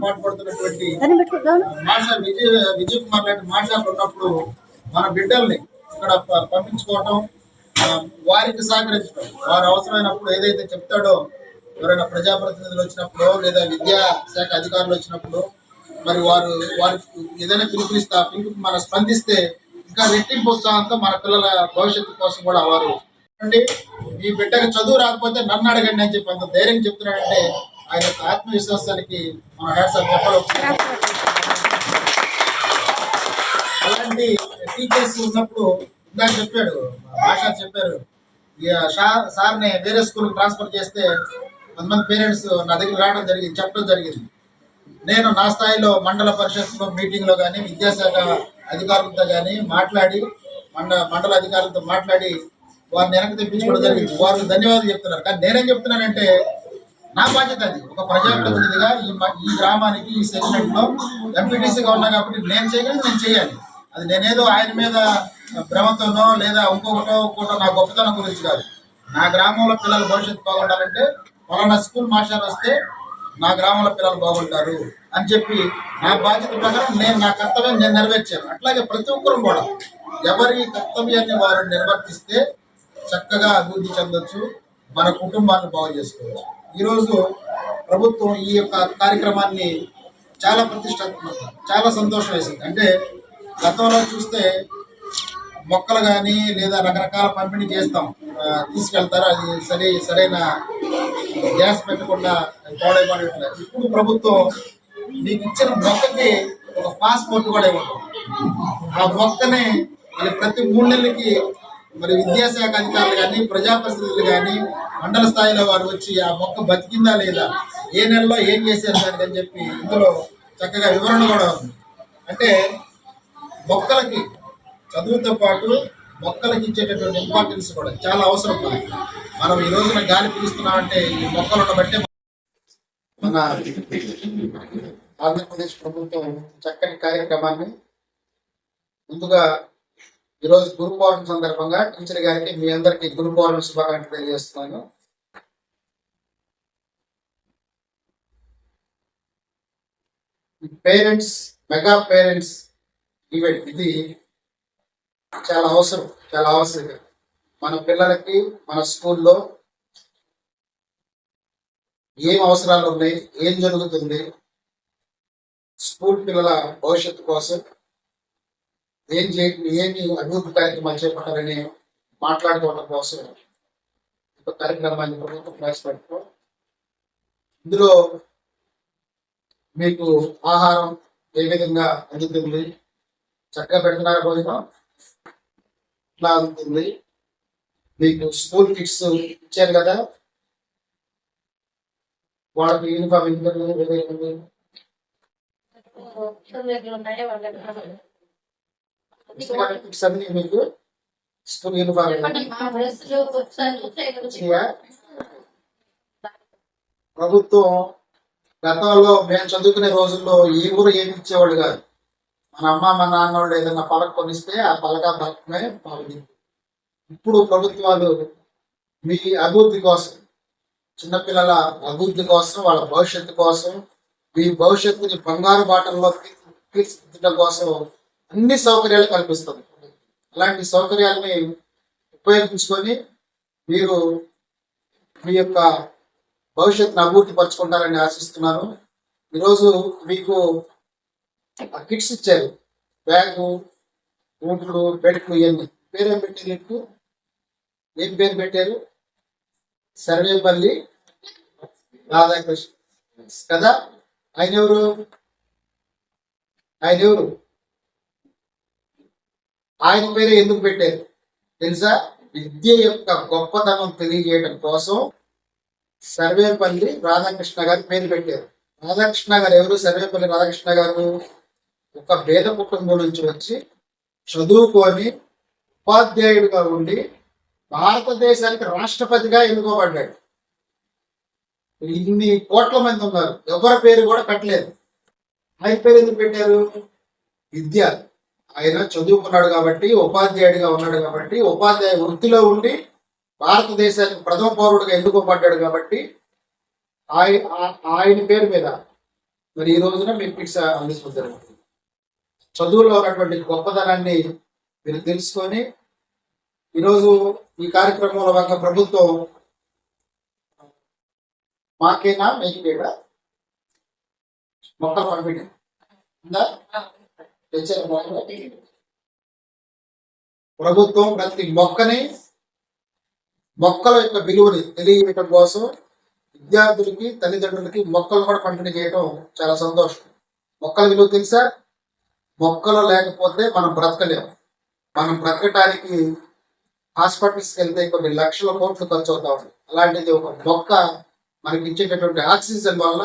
పాటుపడుతున్నటువంటి master Vijay Vijay Kumar లాంటి మాస్టర్లు ఉన్నప్పుడు మన బిడ్డల్ని ఇక్కడ పంపించుకోవటం వారికి సహకరించడం వారు అవసరమైనప్పుడు ఏదైతే చెప్తాడో ఎవరైనా ప్రజాప్రతినిధులు వచ్చినప్పుడు లేదా విద్యా శాఖ అధికారులు వచ్చినప్పుడు మరి వారు వారికి ఏదైనా పిలుపునిస్తే పిలుపుకి మనం స్పందిస్తే ఇంకా రెట్టింపు ఉత్సాహంతో మన పిల్లల భవిష్యత్తు కోసం కూడా వారు. అండి మీ బిడ్డకు చదువు రాకపోతే నన్ను అడగండి అని చెప్పి అంత ధైర్యం చెప్తున్నాడంటే ఆయన యొక్క ఆత్మవిశ్వాసానికి మన హ్యాట్సాప్ చెప్పాలి. అలాంటి టీచర్స్ ఉన్నప్పుడు ఇందాక చెప్పాడు భాష చెప్పారు సార్ని వేరే స్కూల్ ట్రాన్స్ఫర్ చేస్తే కొంతమంది పేరెంట్స్ నా దగ్గర రావడం జరిగింది చెప్పడం జరిగింది నేను నా స్థాయిలో మండల పరిషత్లో మీటింగ్లో కానీ విద్యాశాఖ అధికారులతో కానీ మాట్లాడి మండ మండల అధికారులతో మాట్లాడి వారిని వెనక్కి తెప్పించుకోవడం జరిగింది వారు ధన్యవాదాలు చెప్తున్నారు కానీ నేనేం చెప్తున్నానంటే నా బాధ్యత అది. ఒక ప్రజాప్రతినిధిగా ఈ ఈ గ్రామానికి ఈ సెగ్మెంట్లో ఎంపీటీసీగా ఉన్నా కాబట్టి నేను చేయగలను నేను చేయాలి. అది నేనేదో ఆయన మీద భ్రమతోనో లేదా ఇంకొకటో ఇంకోటో నా గొప్పతనం గురించి కాదు. నా గ్రామంలో పిల్లలు భవిష్యత్తు బాగుండాలంటే పలానా స్కూల్ మాస్టర్ వస్తే నా గ్రామంలో పిల్లలు బాగుంటారు అని చెప్పి నా బాధ్యత ప్రకారం నేను నా కర్తవ్యం నేను నెరవేర్చాను. అట్లాగే ప్రతి ఒక్కరు కూడా ఎవరి కర్తవ్యాన్ని వారు నిర్వర్తిస్తే చక్కగా అభివృద్ధి చెందొచ్చు. మన కుటుంబాన్ని బాగు చేసుకోవచ్చు. ఈరోజు ప్రభుత్వం ఈ యొక్క కార్యక్రమాన్ని చాలా ప్రతిష్టాత్మక చాలా సంతోషం వేసింది. అంటే గతంలో చూస్తే మొక్కలు కానీ లేదా రకరకాల పంపిణీ చేస్తాం. తీసుకెళ్తారు? అది సరే సరైన గ్యాస్ పెట్టకుండా పాడైపడి ఇప్పుడు ప్రభుత్వం మీకు ఇచ్చిన మొక్కకి ఒక పాస్పోర్ట్ కూడా ఇవ్వడం ఆ మొక్కని మళ్ళీ ప్రతి మూడు నెలలకి మరి విద్యాశాఖ అధికారులు కానీ ప్రజాప్రతినిధులు కానీ మండల స్థాయిలో వారు వచ్చి ఆ మొక్క బతికిందా లేదా ఏ నెలలో ఏం చేశారు దానికి అని చెప్పి ఇందులో చక్కగా వివరణ కూడా ఉంది. అంటే మొక్కలకి చదువుతో పాటు మొక్కలకి ఇచ్చేటటువంటి ఇంపార్టెన్స్ కూడా చాలా అవసరం మనకి. మనం ఈ రోజున గాలి పీలుస్తున్నామంటే ఈ మొక్కలు ఉండబట్టే మన ఆంధ్రప్రదేశ్ ప్రభుత్వం చక్కని కార్యక్రమాన్ని ముందుగా ఈరోజు గురు పౌర్ణమి సందర్భంగా టీచర్ గారికి మీ అందరికి గురు పౌర్ణమి శుభాకాంక్షలు తెలియజేస్తున్నాను. పేరెంట్స్ మెగా పేరెంట్స్ ఈవెంట్ ఇది చాలా అవసరం చాలా అవసరం మన పిల్లలకి మన స్కూల్లో ఏం అవసరాలు ఉన్నాయి ఏం జరుగుతుంది స్కూల్ పిల్లల భవిష్యత్తు కోసం ఏం చే ఏమి అభివృద్ధి కార్యక్రమాలు చేపట్టాలని మాట్లాడుకోవడం కోసం ఒక కార్యక్రమాన్ని ప్రభుత్వం ప్రవేశపెట్టుకో ఇందులో మీకు ఆహారం ఏ విధంగా అందుతుంది చక్కగా పెడుతున్నారు భోజనం ఇట్లా అందుతుంది మీకు స్కూల్ కిట్స్ ఇచ్చారు కదా వాళ్ళకి యూనిఫామ్ ఎందుకు అన్ని మీకు స్కూల్? ప్రభుత్వం గతంలో మేము చదువుకునే రోజుల్లో ఏ ఊరు ఏమి ఇచ్చేవాళ్ళు కాదు. మన అమ్మ మన నాన్న వాళ్ళు ఏదైనా పలక కొనిస్తే ఆ పలక పలకమే బాగుంది. ఇప్పుడు ప్రభుత్వాలు మీ అభివృద్ధి కోసం చిన్నపిల్లల అభివృద్ధి కోసం వాళ్ళ భవిష్యత్తు కోసం మీ భవిష్యత్తుని బంగారు బాటల్లో తీర్చిదిద్దడం కోసం అన్ని సౌకర్యాలు కల్పిస్తుంది. అలాంటి సౌకర్యాలని ఉపయోగించుకొని మీరు మీ యొక్క భవిష్యత్తును అభివృద్ధి పరుచుకుంటారని ఆశిస్తున్నాను. ఈరోజు మీకు కిట్స్ ఇచ్చారు. బ్యాగు బూట్లు బెడ్లు ఇవన్నీ. పేరేం పెట్టారు మీకు? ఏం పేరు పెట్టారు? సర్వేపల్లి రాధాకృష్ణ. కదా? ఆయన ఎవరు? ఆయన ఎవరు? ఆయన పేరే ఎందుకు పెట్టారు? తెలుసా? విద్య యొక్క గొప్పతనం తెలియజేయడం కోసం సర్వేపల్లి రాధాకృష్ణ గారి పేరు పెట్టారు. రాధాకృష్ణ గారు ఎవరు? సర్వేపల్లి రాధాకృష్ణ గారు ఒక పేద కుటుంబం నుంచి వచ్చి చదువుకొని ఉపాధ్యాయుడిగా ఉండి భారతదేశానికి రాష్ట్రపతిగా ఎన్నుకోబడ్డాడు. ఇన్ని కోట్ల మంది ఉన్నారు. ఎవరి పేరు కూడా పెట్టలేదు. ఆయన పేరు ఎందుకు పెట్టారు? విద్య. ఆయన చదువుకున్నాడు కాబట్టి ఉపాధ్యాయుడిగా ఉన్నాడు కాబట్టి ఉపాధ్యాయ వృత్తిలో ఉండి భారతదేశానికి ప్రథమ పౌరుడిగా ఎన్నుకోబడ్డాడు కాబట్టి ఆయ- ఆయన పేరు మీద మరి ఈ రోజున మీకు కిట్స్ అందిస్తుంది జరుగుతుంది చదువులో ఉన్నటువంటి గొప్పదనాన్ని మీరు తెలుసుకొని ఈరోజు ఈ కార్యక్రమంలో భాగంగా ప్రభుత్వం మాకేనా? మీకు మొక్కలు పంపిణీ ఉందా? తెచ్చారు ప్రభుత్వం ప్రతి మొక్కని మొక్కల యొక్క విలువని తెలియటం కోసం విద్యార్థులకి తల్లిదండ్రులకి మొక్కలు కూడా పంపిణీ చేయడం చాలా సంతోషం. మొక్కల విలువ తెలుసా? మొక్కలు లేకపోతే మనం బ్రతకలేము మనం బ్రతకటానికి హాస్పిటల్స్కి వెళ్తే కొన్ని లక్షల కోట్లు ఖర్చు అవుతా ఉంది. అలాంటిది ఒక మొక్క మనకి ఇచ్చేటటువంటి ఆక్సిజన్ వల్ల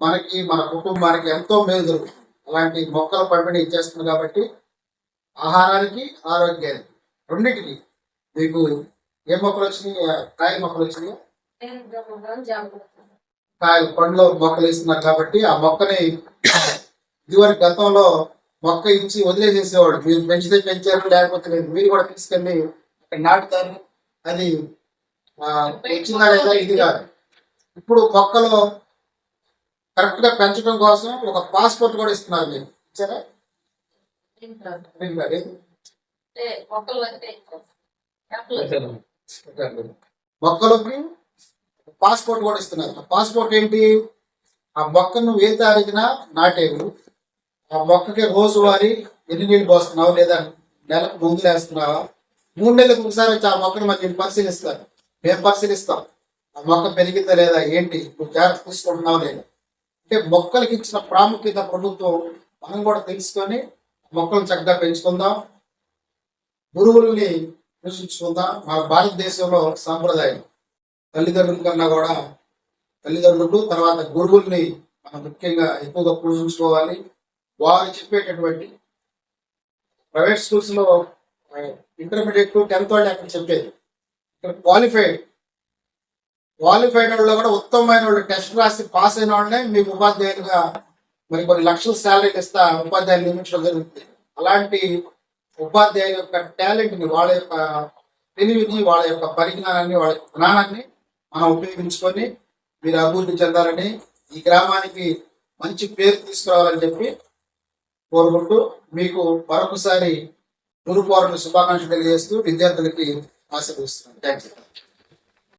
మనకి మన కుటుంబానికి ఎంతో మేలు జరుగుతుంది. అలాంటి మొక్కల పంపిణీ ఇచ్చేస్తుంది కాబట్టి ఆహారానికి ఆరోగ్యానికి. రెండింటికి మీకు ఏ మొక్కలు వచ్చినాయి? కాయ మొక్కలు వచ్చినాయి? కాయలు పండ్లు మొక్కలు ఇస్తున్నారు కాబట్టి ఆ మొక్కని ఇదివరకు గతంలో మొక్క ఇచ్చి వదిలేసేసేవాడు. మీరు పెంచితే పెంచారు లేకపోతే లేదు. మీరు కూడా తీసుకెళ్ళి నాటుతారు. అది ఆ, వచ్చిందా లేదా ఇది కాదు. ఇప్పుడు మొక్కలు కరెక్ట్గా పెంచడం కోసం ఒక పాస్పోర్ట్ కూడా ఇస్తున్నారు మీరు. ఇచ్చారా. మొక్కలకి పాస్పోర్ట్ కూడా ఇస్తున్నారు. పాస్పోర్ట్ ఏంటి? ఆ మొక్క నువ్వు ఏ తారీఖున నాటేవు ఆ మొక్కకి రోజువారీ ఎన్ని నీళ్ళు పోస్తున్నావు లేదా నెలకు మందులు వేస్తున్నావా? మూడు నెలలకు ఒకసారి వచ్చి ఆ మొక్కను మరి నేను పరిశీలిస్తారు మేము పరిశీలిస్తాం. ఆ మొక్క పెరిగిందా లేదా? ఏంటి? నువ్వు జాగ్రత్త తీసుకుంటున్నావు లేదా? అంటే మొక్కలకి ఇచ్చిన ప్రాముఖ్యత ప్రభుత్వం మనం కూడా తెలుసుకొని మొక్కలను చక్కగా పెంచుకుందాం. గురువుల్ని పోషించుకుందాం మన భారతదేశంలో సాంప్రదాయం తల్లిదండ్రుల కన్నా కూడా తల్లిదండ్రులు తర్వాత గురువుల్ని మనం ముఖ్యంగా ఎక్కువగా పూజించుకోవాలి వారు చెప్పేటటువంటి ప్రైవేట్ స్కూల్స్లో ఇంటర్మీడియట్ టెన్త్ వాళ్ళు అక్కడ చెప్పేది. ఇక్కడ క్వాలిఫైడ్ క్వాలిఫైడ్ వాళ్ళు కూడా ఉత్తమమైన వాళ్ళు టెస్ట్ రాసి పాస్ అయిన వాళ్ళనే మీకు ఉపాధ్యాయులుగా మరి కొన్ని లక్షల శాలరీలు ఇస్తా ఉపాధ్యాయులు నియమించడం జరుగుతుంది అలాంటి ఉపాధ్యాయుల యొక్క టాలెంట్ని వాళ్ళ యొక్క తెలివిని వాళ్ళ యొక్క పరిజ్ఞానాన్ని వాళ్ళ యొక్క జ్ఞానాన్ని మనం ఉపయోగించుకొని మీరు అభివృద్ధి చెందాలని ఈ గ్రామానికి మంచి పేరు తీసుకురావాలని చెప్పి కోరుకుంటూ మీకు మరొకసారి గురు పౌర్ణమి శుభాకాంక్షలు తెలియజేస్తూ విద్యార్థులకి ఆశీర్వదిస్తున్నాను. Thank you